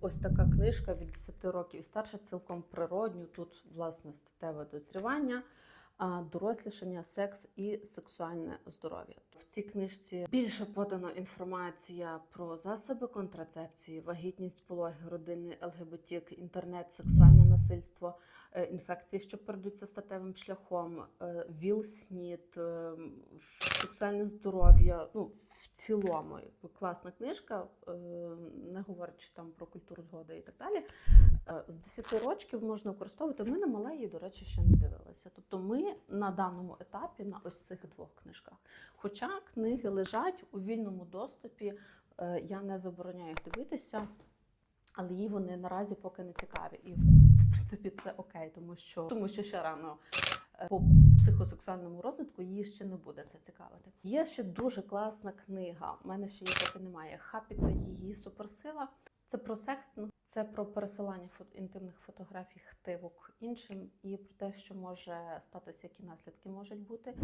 Ось така книжка від 10 років і старше, цілком природньо. Тут власне статеве дозрівання, дорослішання, секс і сексуальне здоров'я. В цій книжці більше подано інформація про засоби контрацепції, вагітність, пологи, родини, ЛГБТ, інтернет, сексуальне насильство, е, інфекції, що передаються статевим шляхом, е, ВІЛ, СНІД, е, сексуальне здоров'я. Ну, цілому класна книжка, е, не говорячи там про культуру згоди і так далі. Е, З 10 років можна використовувати. Ми на мале її, до речі, ще не дивилися. Тобто ми на даному етапі на ось цих двох книжках. Хоча книги лежать у вільному доступі, е, я не забороняю їх дивитися, але їй вони наразі поки не цікаві. І в принципі це окей, тому що, тому що ще рано. Е, По психосексуальному розвитку її ще не буде це цікавити. Є ще дуже класна книга. У мене ще її поки немає. Хапі та її суперсила. Це про секстинг, це про пересилання інтимних фотографій хтивок іншим і про те, що може статися, які наслідки можуть бути.